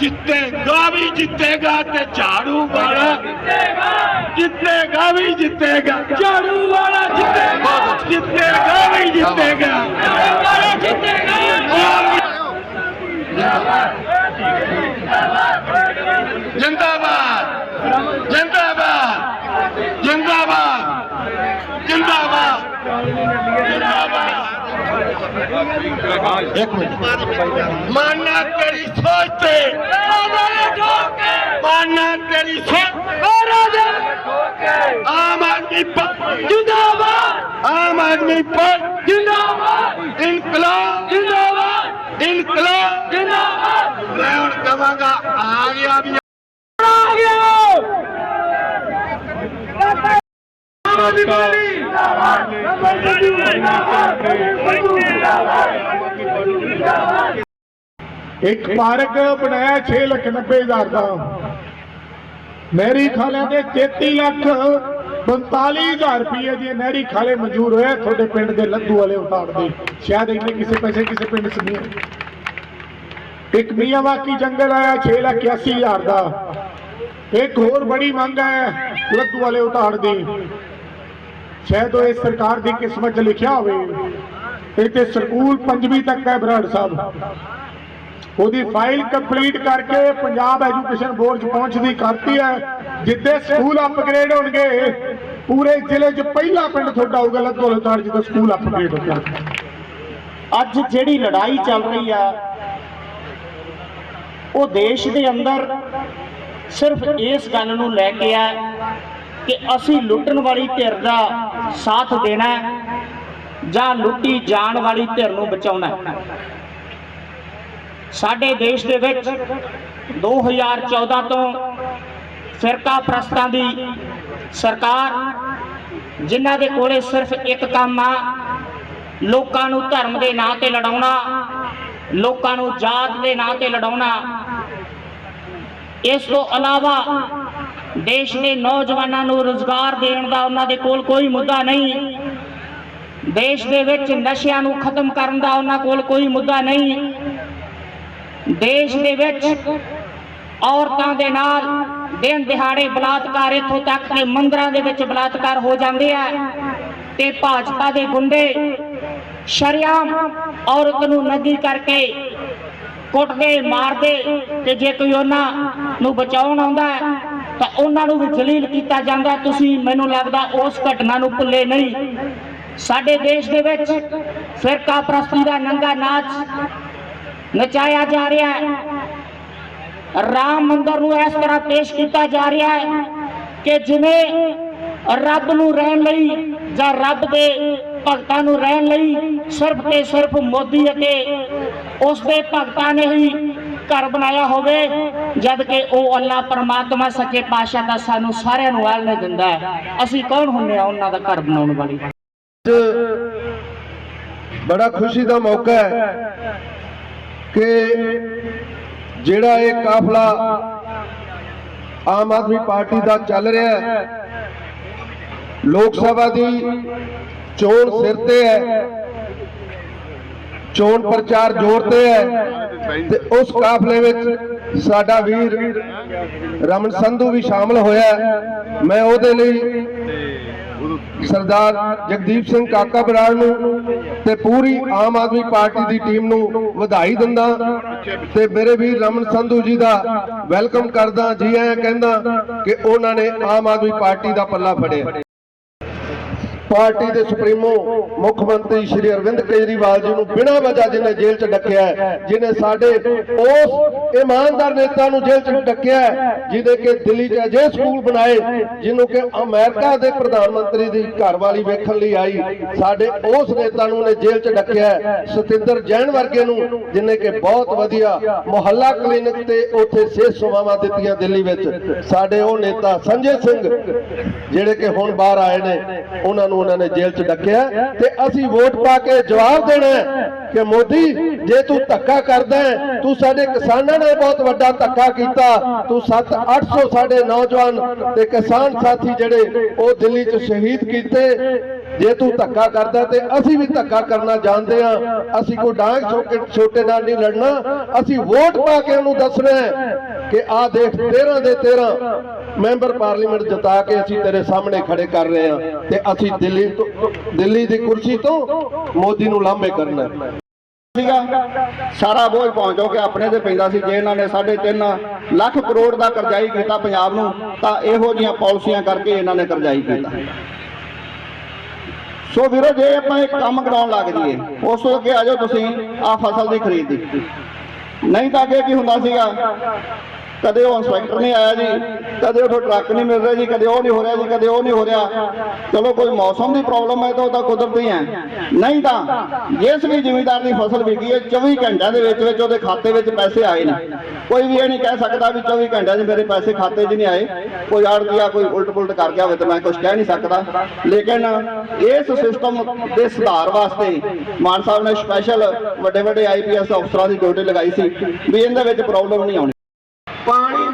ਜਿੱਤੇਗਾ ਵੀ ਜਿੱਤੇਗਾ ਤੇ ਝਾੜੂ ਵਾਲਾ ਜਿੱਤੇਗਾ ਵੀ ਜਿੱਤੇਗਾ। ਝਾੜੂ ਵਾਲਾ ਜਿੱਤੇਗਾ ਜਿੱਤੇਗਾ ਵੀ ਜਿੱਤੇਗਾ। ਝਾੜੂ ਵਾਲਾ ਜਿੱਤੇਗਾ ਜਿੰਦਾਬਾਦ। ਜਿੰਦਾਬਾਦ ਜਿੰਦਾਬਾਦ ਜਿੰਦਾਬਾਦ ਇੱਕ ਮਿੰਟ। ਮਾਨਾ ਤੇਰੀ ਸੋਚ ਤੇ। ਮਾਨਾ ਤੇਰੀ ਸੋਚ ਆਮ ਆਦਮੀ ਪਾਰਟੀ ਜਿੰਦਾਬਾਦ। ਆਮ ਆਦਮੀ ਪਾਰਟੀ ਜਿੰਦਾਬਾਦ। ਇਨਕਲਾਬ। ਜਿੰਦਾਬਾਦ। ਇਨਕਲਾਬ। ਜਿੰਦਾਬਾਦ। ਮੈਂ ਹੁਣ ਕਹਾਂਗਾ ਆ ਗਿਆ ਵੀ ਆ। ਇੱਕ ਪਾਰਕ ਬਣਾਇਆ 6 ਲੱਖ 90 ਹਜ਼ਾਰ ਦਾ। ਨਹਿਰੀ ਖਾਲਿਆਂ ਦੇ 33 ਲੱਖ 45 ਹਜ਼ਾਰ ਰੁਪਏ ਦੀ ਨਹਿਰੀ ਖਾਲੇ ਮਨਜ਼ੂਰ ਹੋਇਆ ਤੁਹਾਡੇ ਪਿੰਡ ਦੇ ਲੱਦੂ ਵਾਲੇ ਉਤਾਰ ਦੇ। ਸ਼ਾਇਦ ਇੰਨੇ ਕਿਸੇ ਪੈਸੇ ਕਿਸੇ ਪਿੰਡ 'ਚ ਨਹੀਂ ਹੈ। ਇੱਕ ਮੀਆਂਵਾਕੀ ਜੰਗਲ ਆਇਆ 6 ਲੱਖ 81 ਹਜ਼ਾਰ ਦਾ। ਇੱਕ ਹੋਰ ਬੜੀ ਮੰਗ ਹੈ ਲੱਦੂ ਵਾਲੇ ਉਤਾਰ ਦੀ। ਸ਼ਾਇਦ ਉਹ ਇਸ ਸਰਕਾਰ ਦੀ ਕਿਸਮਤ 'ਚ ਲਿਖਿਆ ਹੋਵੇ। ਇੱਥੇ ਸਕੂਲ ਪੰਜਵੀਂ ਤੱਕ ਹੈ ਬਰਾੜ ਸਾਹਿਬ। ਉਹਦੀ ਫਾਈਲ ਕੰਪਲੀਟ ਕਰਕੇ ਪੰਜਾਬ ਐਜੂਕੇਸ਼ਨ ਬੋਰਡ 'ਚ ਪਹੁੰਚਦੀ ਕਰਤੀ ਹੈ, ਜਿੱਦੇ ਸਕੂਲ ਅਪਗ੍ਰੇਡ ਹੋਣਗੇ। ਪੂਰੇ ਜ਼ਿਲ੍ਹੇ 'ਚ ਪਹਿਲਾ ਪਿੰਡ ਤੁਹਾਡਾ ਹੋਊਗਾ, ਲੱਦੋ ਲਤਾੜ ਜਿੱਥੇ ਸਕੂਲ ਅਪਗ੍ਰੇਡ ਹੋ ਗਿਆ। ਅੱਜ ਜਿਹੜੀ ਲੜਾਈ ਚੱਲ ਰਹੀ ਆ, ਉਹ ਦੇਸ਼ ਦੇ ਅੰਦਰ ਸਿਰਫ ਇਸ ਗੱਲ ਨੂੰ ਲੈ ਕੇ ਆ ਕਿ ਅਸੀਂ ਲੁੱਟਣ ਵਾਲੀ ਧਿਰ ਦਾ ਸਾਥ ਦੇਣਾ ਜਾਂ ਲੁੱਟੀ ਜਾਣ ਵਾਲੀ ਧਿਰ ਨੂੰ ਬਚਾਉਣਾ ਸਾਡੇ ਦੇਸ਼ ਦੇ ਵਿੱਚ 2014 ਤੋਂ ਫਿਰਕਾ ਪ੍ਰਸਤਾਂ ਦੀ ਸਰਕਾਰ, ਜਿਨ੍ਹਾਂ ਦੇ ਕੋਲੇ ਸਿਰਫ ਇੱਕ ਕੰਮ ਆ, ਲੋਕਾਂ ਨੂੰ ਧਰਮ ਦੇ ਨਾਂ ਤੇ ਲੜਾਉਣਾ, ਲੋਕਾਂ ਨੂੰ ਜਾਤ ਦੇ ਨਾਂ ਤੇ ਲੜਾਉਣਾ। ਇਸ ਤੋਂ ਇਲਾਵਾ ਦੇਸ਼ ਦੇ ਨੌਜਵਾਨਾਂ ਨੂੰ ਰੋਜ਼ਗਾਰ ਦੇਣ ਦਾ ਉਹਨਾਂ ਦੇ ਕੋਲ ਕੋਈ ਮੁੱਦਾ ਨਹੀਂ। ਦੇਸ਼ ਦੇ ਵਿੱਚ ਨਸ਼ਿਆਂ ਨੂੰ ਖਤਮ ਕਰਨ ਦਾ ਉਹਨਾਂ ਕੋਲ ਕੋਈ ਮੁੱਦਾ ਨਹੀਂ। ਦੇਸ਼ ਦੇ ਵਿੱਚ ਔਰਤਾਂ ਦੇ ਨਾਲ ਦਿਨ ਦਿਹਾੜੇ ਬਲਾਤਕਾਰ ਇੱਥੋਂ ਤੱਕ ਕਿ ਮੰਦਰਾਂ ਦੇ ਵਿੱਚ ਬਲਾਤਕਾਰ ਹੋ ਜਾਂਦੇ ਆ ਤੇ ਭਾਜਪਾ ਦੇ ਗੁੰਡੇ ਸ਼ਰਿਆਮ ਔਰਤ ਨੂੰ ਨੰਗੀ ਕਰਕੇ ਕੁੱਟਦੇ, ਮਾਰਦੇ ਤੇ ਜੇ ਕੋਈ ਉਹਨਾਂ ਨੂੰ ਬਚਾਉਣ ਆਉਂਦਾ ਤਾਂ ਉਹਨਾਂ ਨੂੰ ਵੀ ਜਲੀਲ ਕੀਤਾ ਜਾਂਦਾ। ਤੁਸੀਂ ਮੈਨੂੰ ਲੱਗਦਾ ਉਸ ਘਟਨਾ ਨੂੰ ਭੁੱਲੇ ਨਹੀਂ। ਸਾਡੇ ਦੇਸ਼ ਦੇ ਵਿੱਚ ਫਿਰਕਾ ਪ੍ਰਸਤੀ ਦਾ ਨੰਗਾ ਨਾਚ ਨਚਾਇਆ ਜਾ ਰਿਹਾ ਹੈ। ਰਾਮ ਮੰਦਰ ਨੂੰ ਇਸ ਤਰ੍ਹਾਂ ਪੇਸ਼ ਕੀਤਾ ਜਾ ਰਿਹਾ ਹੈ ਕਿ ਜਿਵੇਂ ਰੱਬ ਨੂੰ ਰਹਿਣ ਲਈ ਜਾਂ ਰੱਬ ਦੇ ਭਗਤਾਂ ਨੂੰ ਰਹਿਣ ਲਈ ਸਿਰਫ ਤੇ ਸਿਰਫ ਮੋਦੀ ਅਤੇ ਉਸ ਦੇ ਭਗਤਾਂ ਨੇ ਹੀ ਘਰ ਬਣਾਇਆ ਹੋਵੇ, ਜਦ ਕਿ ਉਹ ਅੱਲਾ ਪਰਮਾਤਮਾ ਸੱਚੇ ਪਾਤਸ਼ਾਹ ਦਾ ਸਾਨੂੰ ਸਾਰਿਆਂ ਨੂੰ ਆਲ ਦਿੰਦਾ ਹੈ। ਅਸੀਂ ਕੌਣ ਹੁੰਨੇ ਆ ਉਹਨਾਂ ਦਾ ਘਰ ਬਣਾਉਣ ਵਾਲੀ? ਬੜਾ ਖੁਸ਼ੀ ਦਾ ਮੌਕਾ ਹੈ ਕਿ ਜਿਹੜਾ ਇਹ ਕਾਫਲਾ ਆਮ ਆਦਮੀ ਪਾਰਟੀ ਦਾ ਚੱਲ ਰਿਹਾ ਹੈ, ਲੋਕ ਸਭਾ ਦੀ ਚੋਣ ਸਿਰ ਤੇ ਹੈ ਚੋਣ ਪ੍ਰਚਾਰ ਜ਼ੋਰ ਤੇ ਹੈ। ਤੇ ਉਸ ਕਾਫਲੇ ਵਿੱਚ ਸਾਡਾ ਵੀਰ ਰਮਨ ਸੰਧੂ ਵੀ ਸ਼ਾਮਲ ਹੋਇਆ ਮੈਂ ਉਹਦੇ ਲਈ ਸਰਦਾਰ ਜਗਦੀਪ ਸਿੰਘ ਕਾਕਾ ਬਰਾੜ ਨੂੰ ਤੇ ਪੂਰੀ ਆਮ ਆਦਮੀ ਪਾਰਟੀ ਦੀ ਟੀਮ ਨੂੰ ਵਧਾਈ ਦਿੰਦਾ ਤੇ ਮੇਰੇ ਵੀਰ ਰਮਨ ਸੰਧੂ ਜੀ ਦਾ ਵੈਲਕਮ ਕਰਦਾ, ਜੀ ਆਇਆਂ ਕਹਿੰਦਾ ਕਿ ਉਹਨਾਂ ਨੇ ਆਮ ਆਦਮੀ ਪਾਰਟੀ ਦਾ ਪੱਲਾ ਫੜਿਆ। ਪਾਰਟੀ ਦੇ ਸੁਪਰੀਮੋ ਮੁੱਖ ਮੰਤਰੀ ਸ਼੍ਰੀ ਅਰਵਿੰਦ ਕੇਜਰੀਵਾਲ ਜੀ ਨੂੰ ਬਿਨਾਂ ਵਜ੍ਹਾ ਜਿਹਨੇ ਜੇਲ੍ਹ 'ਚ ਡੱਕਿਆ ਜਿਹਨੇ ਸਾਡੇ ਉਸ ਇਮਾਨਦਾਰ ਨੇਤਾ ਨੂੰ ਜੇਲ੍ਹ 'ਚ ਡੱਕਿਆ ਹੈ, ਜਿਹਦੇ ਕਿ ਦਿੱਲੀ 'ਚ ਅਜੇ ਸਕੂਲ ਬਣਾਏ ਜਿਹਨੂੰ ਕਿ ਅਮਰੀਕਾ ਦੇ ਪ੍ਰਧਾਨ ਮੰਤਰੀ ਦੀ ਘਰਵਾਲੀ ਵੇਖਣ ਲਈ ਆਈ। ਸਾਡੇ ਉਸ ਨੇਤਾ ਨੂੰ ਨੇ ਜੇਲ੍ਹ 'ਚ ਡੱਕਿਆ ਸਤਿੰਦਰ ਜੈਨ ਵਰਗੇ ਨੂੰ ਜਿਹਨੇ ਕਿ ਬਹੁਤ ਵਧੀਆ ਮੁਹੱਲਾ ਕਲੀਨਿਕ ਤੇ ਉੱਥੇ ਸਿਹਤ ਸੇਵਾਵਾਂ ਦਿੱਤੀਆਂ ਦਿੱਲੀ ਵਿੱਚ। ਸਾਡੇ ਉਹ ਨੇਤਾ ਸੰਜੇ ਸਿੰਘ ਜਿਹੜੇ ਕਿ ਹੁਣ ਬਾਹਰ ਆਏ ਨੇ ਉਹਨਾਂ ਨੂੰ ਉਹਨਾਂ ਨੇ ਜੇਲ੍ਹ 'ਚ ਡੱਕਿਆ ਤੇ ਅਸੀਂ ਵੋਟ ਪਾ ਕੇ ਜਵਾਬ ਦੇਣਾ ਕਿ ਮੋਦੀ, ਜੇ ਤੂੰ ਧੱਕਾ ਕਰਦਾ ਤੂੰ ਸਾਡੇ ਕਿਸਾਨਾਂ ਨਾਲ ਬਹੁਤ ਵੱਡਾ ਧੱਕਾ ਕੀਤਾ, ਤੂੰ 7 800 ਸਾਡੇ ਨੌਜਵਾਨ ਤੇ ਕਿਸਾਨ ਸਾਥੀ ਜਿਹੜੇ ਉਹ ਦਿੱਲੀ 'ਚ ਸ਼ਹੀਦ ਕੀਤੇ ਜੇ ਤੂੰ ਧੱਕਾ ਕਰਦਾ ਤੇ ਅਸੀਂ ਵੀ ਧੱਕਾ ਕਰਨਾ ਜਾਣਦੇ ਆ ਅਸੀਂ ਕੋਈ ਡਾਂਗ ਛੋਟੇ ਨਾਲ ਨਹੀਂ ਲੜਨਾ। ਅਸੀਂ ਵੋਟ ਪਾ ਕੇ ਉਹਨੂੰ ਦੱਸਣਾ ਕਿ ਆਹ ਦੇਖ 13 ਦੇ 13 ਮੈਂਬਰ ਪਾਰਲੀਮੈਂਟ ਜਿਤਾ ਕੇ ਅਸੀਂ ਤੇਰੇ ਸਾਹਮਣੇ ਖੜੇ ਕਰ ਰਹੇ ਆ ਤੇ ਅਸੀਂ ਦਿੱਲੀ ਤੋਂ ਦਿੱਲੀ ਦੀ ਕੁਰਸੀ ਤੋਂ ਮੋਦੀ ਨੂੰ ਲਾਂਭੇ ਕਰਨਾ ਸੀਗਾ। ਸਾਰਾ ਬੋਝ ਪਹੁੰਚੋ ਕੇ ਆਪਣੇ ਤੇ ਪੈਂਦਾ ਸੀ। ਜੇ ਇਹਨਾਂ ਨੇ 3.5 ਲੱਖ ਕਰੋੜ ਦਾ ਕਰਜ਼ਾਈ ਕੀਤਾ ਪੰਜਾਬ ਨੂੰ, ਤਾਂ ਇਹੋ ਜੀਆਂ ਪਾਲਿਸੀਆਂ ਕਰਕੇ ਇਹਨਾਂ ਨੇ ਕਰਜ਼ਾਈ ਕੀਤਾ। ਸੋ ਵੀਰੋ, ਜੇ ਆਪਾਂ ਇੱਕ ਕੰਮ ਕਰਾਉਣ ਲੱਗ ਜੀਏ ਉਸ ਤੋਂ ਅੱਗੇ ਆ ਜਾਓ ਤੁਸੀਂ ਆ ਫਸਲ ਦੀ ਖਰੀਦ ਦੀ। ਨਹੀਂ ਤਾਂ ਅੱਗੇ ਕੀ ਹੁੰਦਾ ਸੀਗਾ? ਕਦੇ ਉਹ ਇੰਸਪੈਕਟਰ ਨਹੀਂ ਆਇਆ ਜੀ, ਕਦੇ ਉਹ ਟਰੱਕ ਨਹੀਂ ਮਿਲ ਰਿਹਾ ਜੀ, ਕਦੇ ਉਹ ਨਹੀਂ ਹੋ ਰਿਹਾ ਜੀ, ਕਦੇ ਉਹ ਨਹੀਂ ਹੋ ਰਿਹਾ। ਚਲੋ ਕੋਈ ਮੌਸਮ ਦੀ ਪ੍ਰੋਬਲਮ ਹੈ ਤਾਂ ਉਹ ਤਾਂ ਕੁਦਰਤੀ ਹੈ। ਨਹੀਂ ਤਾਂ ਜਿਸ ਵੀ ਜ਼ਿਮੀਦਾਰ ਦੀ ਫਸਲ ਵਿਕੀ ਹੈ 24 ਘੰਟਿਆਂ ਦੇ ਵਿੱਚ ਵਿੱਚ ਉਹਦੇ ਖਾਤੇ ਵਿੱਚ ਪੈਸੇ ਆਏ ਨੇ। ਕੋਈ ਵੀ ਇਹ ਨਹੀਂ ਕਹਿ ਸਕਦਾ ਵੀ 24 ਘੰਟਿਆਂ 'ਚ ਮੇਰੇ ਪੈਸੇ ਖਾਤੇ 'ਚ ਨਹੀਂ ਆਏ। ਕੋਈ ਆੜਤੀਆ, ਕੋਈ ਉਲਟ ਪੁਲਟ ਕਰ ਗਿਆ ਹੋਵੇ ਤਾਂ ਮੈਂ ਕੁਝ ਕਹਿ ਨਹੀਂ ਸਕਦਾ। ਲੇਕਿਨ ਇਸ ਸਿਸਟਮ ਦੇ ਸੁਧਾਰ ਵਾਸਤੇ ਮਾਨ ਸਾਹਿਬ ਨੇ ਸਪੈਸ਼ਲ ਵੱਡੇ ਵੱਡੇ ਆਈਪੀਐਸ ਅਫਸਰਾਂ ਦੀ ਡਿਊਟੀ ਲਗਾਈ ਸੀ ਵੀ ਇਹਦੇ ਵਿੱਚ ਪ੍ਰੋਬਲਮ ਨਹੀਂ ਆਉਣੀ।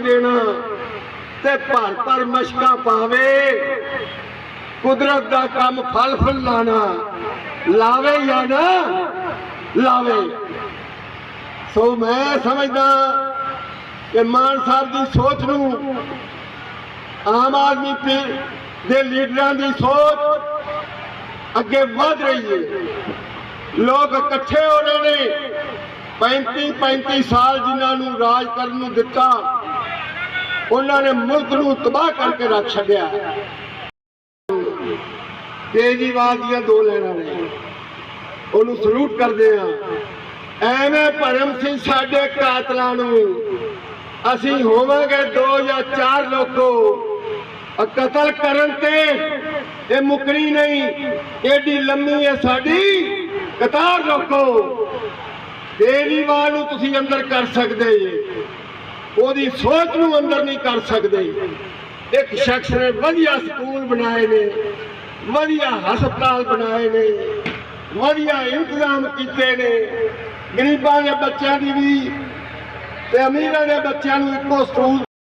ਦੇਣਾ ਤੇ ਭਰ ਭਰ ਮਸ਼ਕਾਂ ਪਾਵੇ। ਕੁਦਰਤ ਦਾ ਕੰਮ ਫਲ ਫੁੱਲ ਲਾਣਾ। ਲਾਵੇ ਜਾਂ ਨਾ? ਲਾਵੇ। ਸੋ ਮੈਂ ਸਮਝਦਾ ਕਿ ਮਾਨ ਸਾਹਿਬ ਦੀ ਸੋਚ ਨੂੰ ਆਮ ਆਦਮੀ ਦੇ ਲੀਡਰਾਂ ਦੀ ਸੋਚ ਅੱਗੇ ਵਧ ਰਹੀ ਹੈ। ਲੋਕ ਇਕੱਠੇ ਹੋ ਰਹੇ ਨੇ। 35 35 ਸਾਲ ਜਿਨ੍ਹਾਂ ਨੂੰ ਰਾਜ ਕਰਨ ਨੂੰ ਦਿੱਤਾ। ਉਹਨਾਂ ਨੇ ਮੁਲਕ ਨੂੰ ਤਬਾਹ ਕਰਕੇ ਰੱਖ ਛੱਡਿਆ। ਕੇਜਰੀਵਾਲ ਦੀਆਂ ਦੋ ਲੈਣਾ ਨੇ। ਉਹਨੂੰ ਸਲੂਟ ਕਰਦੇ ਆ ਐਵੇਂ ਭਰਮ ਸਿੰਘ ਸਾਡੇ ਕਾਤਲਾਂ ਨੂੰ। ਅਸੀਂ ਹੋਵਾਂਗੇ ਦੋ ਜਾਂ ਚਾਰ ਲੋਕੋ। ਕਤਲ ਕਰਨ ਤੇ ਇਹ ਮੁਕਣੀ ਨਹੀਂ। ਏਡੀ ਲੰਮੀ ਹੈ ਸਾਡੀ? ਕਤਾਰ ਲੋਕੋ। ਕੇਜਰੀਵਾਲ ਨੂੰ ਤੁਸੀਂ ਅੰਦਰ ਕਰ ਸਕਦੇ ਜੇ। ਉਹਦੀ ਸੋਚ ਨੂੰ ਅੰਦਰ ਨਹੀਂ ਕਰ ਸਕਦੇ। ਇੱਕ ਸ਼ਖਸ ਨੇ ਵਧੀਆ ਸਕੂਲ ਬਣਾਏ ਨੇ, ਵਧੀਆ ਹਸਪਤਾਲ ਬਣਾਏ ਨੇ, ਵਧੀਆ ਇੰਤਜ਼ਾਮ ਕੀਤੇ ਨੇ। ਗਰੀਬਾਂ ਦੇ ਬੱਚਿਆਂ ਦੀ ਵੀ ਤੇ ਅਮੀਰਾਂ ਦੇ ਬੱਚਿਆਂ ਨੂੰ ਇੱਕੋ ਸਕੂਲ